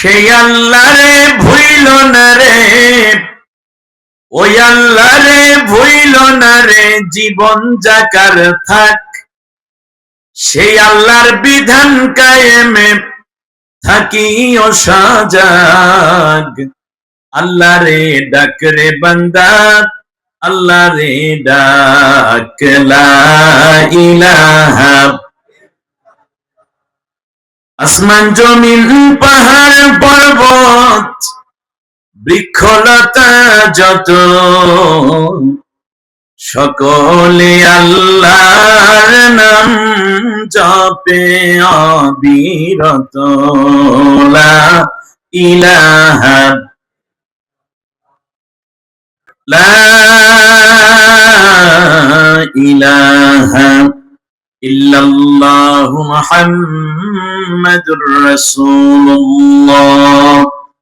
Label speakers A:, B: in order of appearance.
A: সেই আল্লাহরে ভুইল না রে। ওই আল্লাহরে ভুইল না রে, জীবন জাকার থাক। সেই আল্লাহর বিধান কায়েমে থাকি অসাজাগ আল্লাহ রে ডাক রে বান্দা আল্লাহ রে ডাক ইলাহা। আসমান, জমিন, পাহাড় বৃক্ষলতা যত সকলে আল্লাহর নাম জপে অবিরত। ইলাহা লা ইলাহা ইল্লাল্লাহু মুহাম্মাদুর রাসূলুল্লাহ।